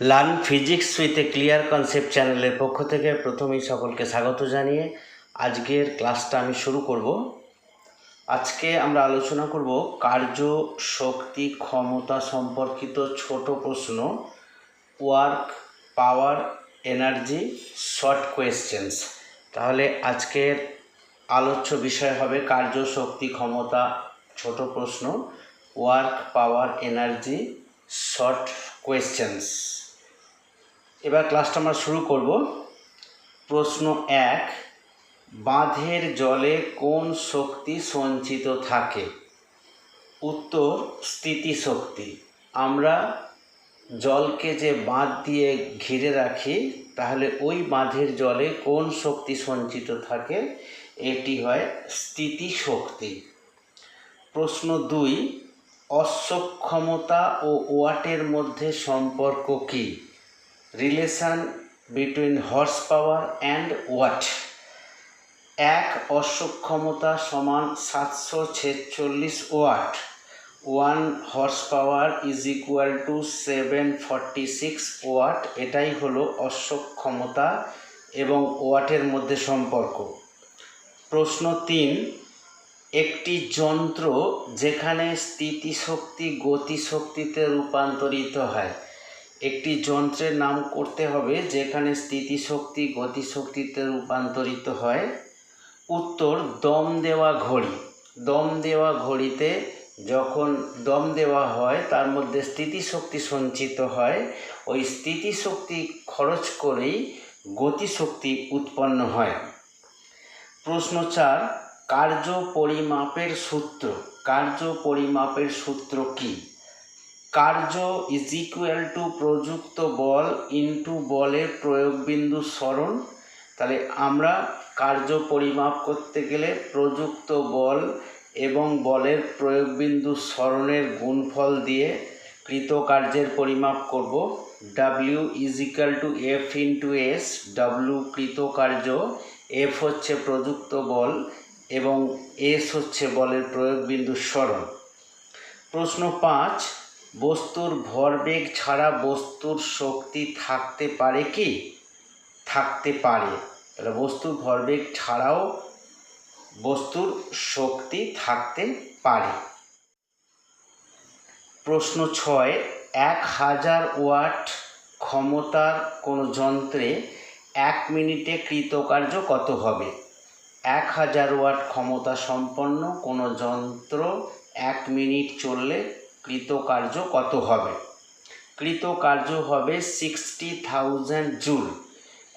Learn physics with clear concept চ্যানেলের পক্ষ থেকে প্রথমেই সকলকে স্বাগত জানিয়ে আজকের ক্লাসটা আমি শুরু করব। আজকে আমরা আলোচনা করব কার্য শক্তি ক্ষমতা সম্পর্কিত ছোট প্রশ্ন work power energy short questions তাহলে আজকের আলোচ্য বিষয় হবে কার্য শক্তি ক্ষমতা, ছোট প্রশ্ন work power energy short questions এবার ক্লাসটা আমরা শুরু করব। প্রশ্ন এক, বাঁধের জলে কোন শক্তি সঞ্চিত থাকে? উত্তর, স্থিতিশক্তি। আমরা জলকে যে বাঁধ দিয়ে ঘিরে রাখি, তাহলে ওই বাঁধের জলে কোন শক্তি সঞ্চিত থাকে? এটি হয় স্থিতিশক্তি। প্রশ্ন দুই, অশ্বক্ষমতা ও ওয়াটের মধ্যে সম্পর্ক কী? Relation between horse power and watt এক অশ্বক্ষমতা সমান সাতশো ছেচল্লিশ watt. One horse power is equal to seven forty six watt এটাই হলো অশ্বক্ষমতা এবং ওয়াটের মধ্যে সম্পর্ক। প্রশ্ন তিন, একটি যন্ত্র যেখানে স্থিতিশক্তি গতিশক্তিতে রূপান্তরিত হয়। একটি যন্ত্রের নাম করতে হবে যেখানে স্থিতিশক্তি গতিশক্তিতে রূপান্তরিত হয়। উত্তর, দম দেওয়া ঘড়ি। দম দেওয়া ঘড়িতে যখন দম দেওয়া হয়, তার মধ্যে স্থিতিশক্তি সঞ্চিত হয়। ওই স্থিতিশক্তি খরচ করেই গতিশক্তি উৎপন্ন হয়। প্রশ্ন চার, কার্য পরিমাপের সূত্র। কার্য পরিমাপের সূত্র কী? কার্য ইজ ইকুয়াল টু প্রযুক্ত বল ইনটু বলের প্রয়োগ প্রয়োগবিন্দু সরণ। তাহলে আমরা কার্য পরিমাপ করতে গেলে প্রযুক্ত বল এবং বলের প্রয়োগ প্রয়োগবিন্দু স্মরণের গুণফল দিয়ে কৃতকার্যের পরিমাপ করব। W is equal to F into S W কৃতকার্য F হচ্ছে প্রযুক্ত বল এবং এস হচ্ছে বলের প্রয়োগ প্রয়োগবিন্দু সরণ। প্রশ্ন পাঁচ বস্তুর ভরবেগ ছাড়া বস্তুর শক্তি থাকতে পারে কি? থাকতে পারে। তাহলে বস্তুর ভরবেগ ছাড়াও বস্তুর শক্তি থাকতে পারে। প্রশ্ন ছয়, এক হাজার ওয়াট ক্ষমতার কোনো যন্ত্রে এক মিনিটে কৃতকার্য কত হবে? এক হাজার ওয়াট ক্ষমতা সম্পন্ন কোনো যন্ত্র এক মিনিট চললে কৃতকার্য কত হবে? কৃতকার্য হবে সিক্সটি থাউজেন্ড জুল।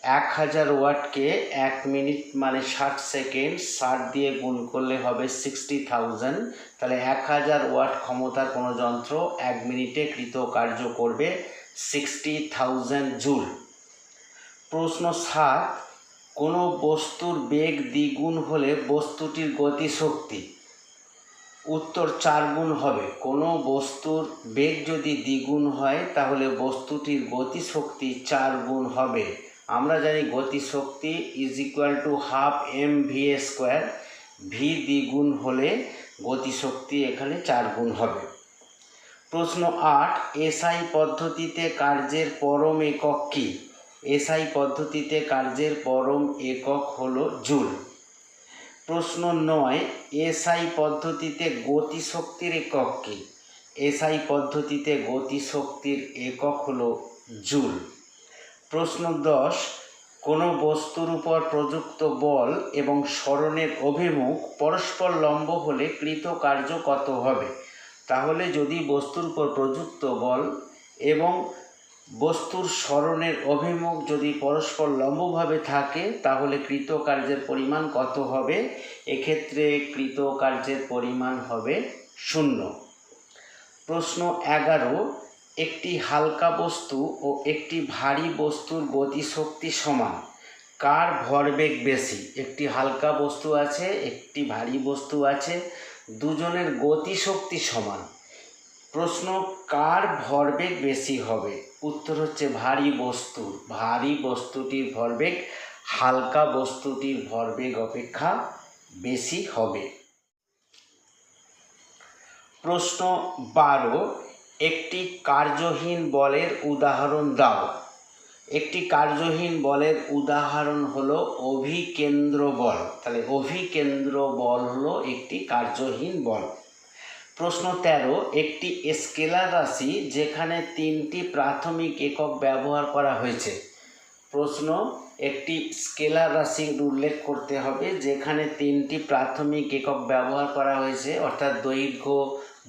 এক হাজার ওয়াটকে এক মিনিট মানে ষাট সেকেন্ড ষাট দিয়ে গুণ করলে হবে সিক্সটি থাউজেন্ড তাহলে এক হাজার ওয়াট ক্ষমতার কোনো যন্ত্র এক মিনিটে কৃতকার্য করবে সিক্সটি থাউজেন্ড জুল। প্রশ্ন সাত, কোনো বস্তুর বেগ দ্বিগুণ হলে বস্তুটির গতিশক্তি উত্তর চার গুণ হবে। কোনো বস্তুর বেগ যদি দ্বিগুণ হয়, তাহলে বস্তুটির গতিশক্তি চার গুণ হবে। আমরা জানি গতিশক্তি is equal to half M V square V দ্বিগুণ হলে গতিশক্তি এখানে চার গুণ হবে। প্রশ্ন আট এসআই পদ্ধতিতে কার্যের পরম একক কী? এসআই পদ্ধতিতে কার্যের পরম একক হলো জুল। প্রশ্ন নয়, এসআই পদ্ধতিতে গতিশক্তির একক কী? এসআই পদ্ধতিতে গতিশক্তির একক হলো জুল। প্রশ্ন দশ, কোনো বস্তুর উপর প্রযুক্ত বল এবং স্মরণের অভিমুখ পরস্পর লম্ব হলে কৃতকার্য কত হবে? তাহলে যদি বস্তুর উপর প্রযুক্ত বল এবং বস্তুর স্মরণের অভিমুখ যদি পরস্পর লম্বভাবে থাকে, তাহলে কৃতকার্যের পরিমাণ কত হবে? এক্ষেত্রে কৃতকার্যের পরিমাণ হবে শূন্য। প্রশ্ন এগারো, একটি হালকা বস্তু ও একটি ভারী বস্তুর গতিশক্তি সমান। কার ভরবেগ বেশি? একটি হালকা বস্তু আছে, একটি ভারী বস্তু আছে, দুজনের গতিশক্তি সমান। প্রশ্ন, কার ভরবেগ বেশি হবে? উত্তর হচ্ছে ভারী বস্তু। ভারী বস্তুটির ভরবেগ, হালকা বস্তুটির ভরবেগ অপেক্ষা বেশি হবে। প্রশ্ন বারো, একটি কার্যহীন বলের উদাহরণ দাও। একটি কার্যহীন বলের উদাহরণ হলো অভিকেন্দ্র বল। তাহলে অভিকেন্দ্র বল হলো একটি কার্যহীন বল। প্রশ্ন তেরো, একটি স্কেলার রাশি যেখানে তিনটি প্রাথমিক একক ব্যবহার করা হয়েছে। প্রশ্ন, একটি স্কেলার রাশির উল্লেখ করতে হবে যেখানে তিনটি প্রাথমিক একক ব্যবহার করা হয়েছে, অর্থাৎ দৈর্ঘ্য,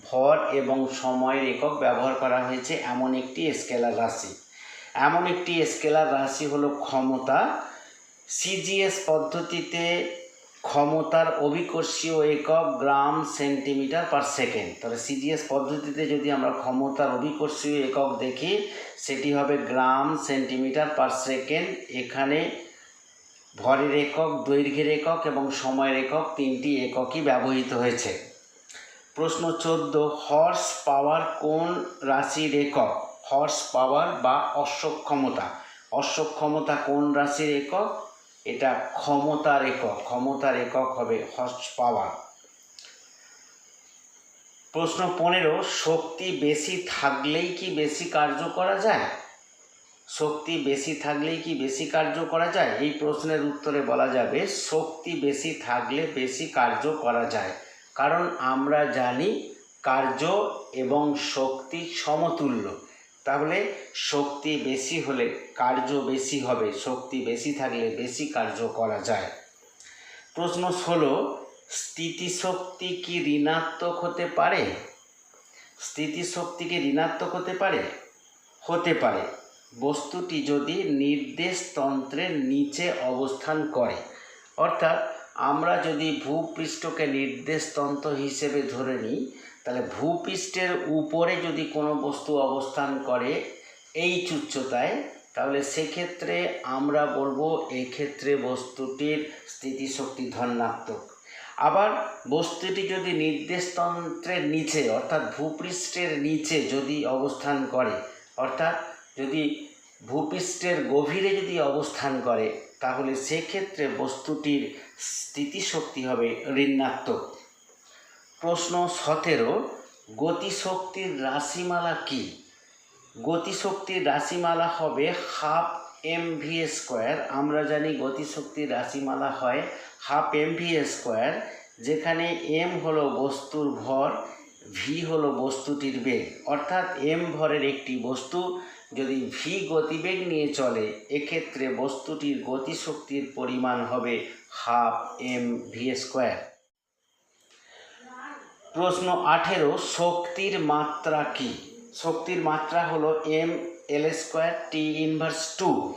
ভর এবং সময়ের একক ব্যবহার করা হয়েছে এমন একটি স্কেলার রাশি। এমন একটি স্কেলার রাশি হলো ক্ষমতা। সিজিএস পদ্ধতিতে ক্ষমতার অভিকর্ষীয় একক গ্রাম সেন্টিমিটার পার সেকেন্ড। তাহলে সিজিএস পদ্ধতিতে যদি আমরা ক্ষমতার অভিকর্ষীয় একক দেখি, সেটি হবে গ্রাম সেন্টিমিটার পার সেকেন্ড। এখানে ভরের একক, দৈর্ঘ্যের একক এবং সময়ের একক তিনটি এককই ব্যবহৃত হয়েছে। প্রশ্ন চোদ্দ, হর্স পাওয়ার কোন রাশির একক? হর্স পাওয়ার বা অশ্বক্ষমতা। অশ্বক্ষমতা কোন রাশির একক? এটা ক্ষমতার একক ক্ষমতার একক হবে হর্স পাওয়ার প্রশ্ন পনেরো, শক্তি বেশি থাকলেই কি বেশি কার্য করা যায়? শক্তি বেশি থাকলেই কি বেশি কার্য করা যায়? এই প্রশ্নের উত্তরে বলা যাবে, শক্তি বেশি থাকলে বেশি কার্য করা যায়। কারণ আমরা জানি কার্য এবং শক্তি সমতুল্য। তাহলে শক্তি বেশি হলে কার্য বেশি হবে, শক্তি বেশি থাকলে বেশি কার্য করা যায়। প্রশ্ন ষোলো, স্থিতিশক্তি কি ঋণাত্মক হতে পারে? স্থিতিশক্তি কি ঋণাত্মক হতে পারে? হতে পারে। বস্তুটি যদি নির্দেশ তন্ত্রের নিচে অবস্থান করে, অর্থাৎ আমরা যদি ভূপৃষ্ঠকে নির্দেশতন্ত্র হিসেবে ধরে নিই, তাহলে ভূপৃষ্ঠের উপরে যদি কোনো বস্তু অবস্থান করে এই উচ্চতায় তাহলে সেক্ষেত্রে আমরা বলব এক্ষেত্রে বস্তুটির স্থিতিশক্তি ধনাত্মক। আবার বস্তুটি যদি নির্দেশতন্ত্রের নিচে, অর্থাৎ ভূপৃষ্ঠের নিচে যদি অবস্থান করে, অর্থাৎ যদি ভূপৃষ্ঠের গভীরে যদি অবস্থান করে তাহলে সেক্ষেত্রে বস্তুটির স্থিতিশক্তি হবে ঋণাত্মক। প্রশ্ন সতেরো, গতিশক্তির রাশিমালা কি? গতিশক্তির রাশিমালা হবে হাফ এম ভি স্কোয়ার। আমরা জানি গতিশক্তির রাশিমালা হয় হাফ এম ভি স্কোয়ার, যেখানে এম হলো বস্তুর ভর ভি হলো বস্তুটির বেগ। অর্থাৎ এম ভরের একটি বস্তু যদি ভি গতিবেগ নিয়ে চলে, এক্ষেত্রে বস্তুটির গতিশক্তির পরিমাণ হবে হাফ এম ভি স্কোয়ার। প্রশ্ন আঠেরো, শক্তির মাত্রা কি? শক্তির মাত্রা হলো M L square T inverse two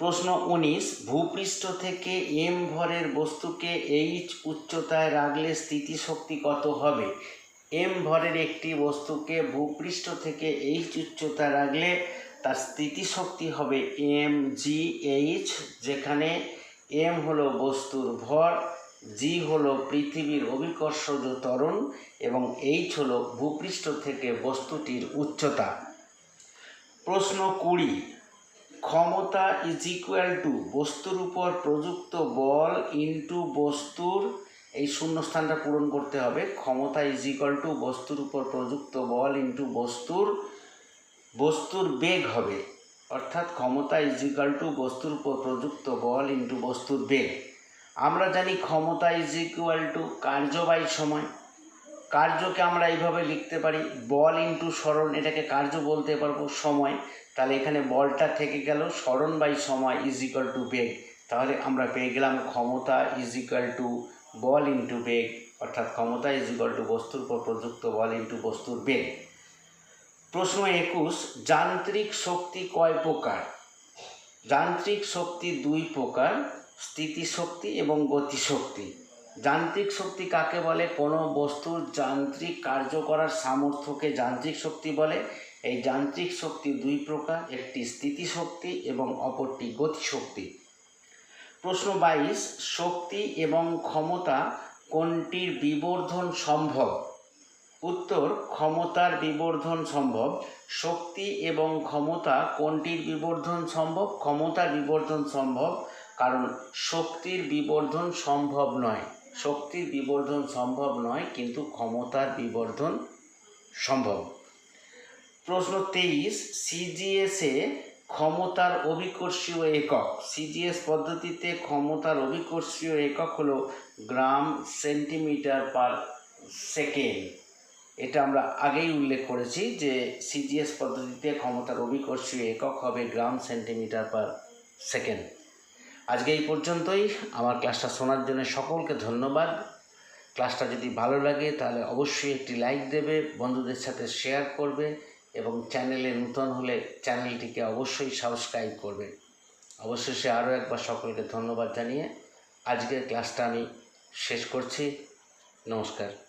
প্রশ্ন উনিশ, ভূপৃষ্ঠ থেকে এম ভরের বস্তুকে এইচ উচ্চতায় রাখলে স্থিতিশক্তি কত হবে? এম ভরের একটি বস্তুকে ভূপৃষ্ঠ থেকে এইচ উচ্চতায় রাখলে তার স্থিতিশক্তি হবে এম জি এইচ, যেখানে এম হলো বস্তুর ভর, জি হলো পৃথিবীর অভিকর্ষজ ত্বরণ, এবং এইচ হলো ভূপৃষ্ঠ থেকে বস্তুটির উচ্চতা। প্রশ্ন কুড়ি ক্ষমতা ইজ ইকুয়াল টু বস্তুর উপর প্রযুক্ত বল ইনটু বস্তুর, এই শূন্যস্থানটা পূরণ করতে হবে। ক্ষমতা ইজ ইকুয়াল টু বস্তুর উপর প্রযুক্ত বল ইনটু বস্তুর বস্তুর বেগ হবে। অর্থাৎ ক্ষমতা ইজ ইকুয়াল টু বস্তুর উপর প্রযুক্ত বল ইনটু বস্তুর বেগ। আমরা জানি ক্ষমতা ইজ ইকুয়াল টু কার্য বাই সময়। কার্যকে আমরা এইভাবে লিখতে পারি। বল ইন্টু স্মরণ, এটাকে কার্য বলতে পারব সময়। তাহলে এখানে বলটা থেকে গেল স্মরণ বাই সময় ইজ ইকুয়াল টু বেগ। তাহলে আমরা পেয়ে গেলাম ক্ষমতা ইজ ইকুয়াল টু বল ইন্টু বেগ, অর্থাৎ ক্ষমতা ইজ ইকুয়াল টু বস্তুর উপর প্রযুক্ত বল ইন্টু বস্তুর বেগ। প্রশ্ন একুশ, যান্ত্রিক শক্তি কয় প্রকার? যান্ত্রিক শক্তি দুই প্রকার, স্থিতিশক্তি এবং গতিশক্তি। যান্ত্রিক শক্তি কাকে বলে? কোনো বস্তুর যান্ত্রিক কার্য করার সামর্থ্যকে যান্ত্রিক শক্তি বলে। এই যান্ত্রিক শক্তি দুই প্রকার, একটি স্থিতিশক্তি এবং অপরটি গতিশক্তি প্রশ্ন বাইশ, শক্তি এবং ক্ষমতা কোনটির বিবর্ধন সম্ভব? উত্তর, ক্ষমতার বিবর্ধন সম্ভব। শক্তি এবং ক্ষমতা কোনটির বিবর্ধন সম্ভব? ক্ষমতার বিবর্ধন সম্ভব, কারণ শক্তির বিবর্ধন সম্ভব নয়। শক্তির বিবর্ধন সম্ভব নয়, কিন্তু ক্ষমতার বিবর্ধন সম্ভব। প্রশ্ন তেইশ সিজিএসে ক্ষমতার অভিকর্ষীয় একক। সিজিএস পদ্ধতিতে ক্ষমতার অভিকর্ষীয় একক হলো গ্রাম সেন্টিমিটার পার সেকেন্ড। এটা আমরা আগেই উল্লেখ করেছি যে সিজিএস পদ্ধতিতে ক্ষমতার অভিকর্ষীয় একক হবে গ্রাম সেন্টিমিটার পার সেকেন্ড। আজকে এই পর্যন্তই। আমার ক্লাসটা শোনার জন্য সকলকে ধন্যবাদ। ক্লাসটা যদি ভালো লাগে, তাহলে অবশ্যই একটি লাইক দেবে, বন্ধুদের সাথে শেয়ার করবে এবং চ্যানেলে নূতন হলে চ্যানেলটিকে অবশ্যই সাবস্ক্রাইব করবে। অবশেষে আরও একবার সকলকে ধন্যবাদ জানিয়ে আজকের ক্লাসটা আমি শেষ করছি। নমস্কার।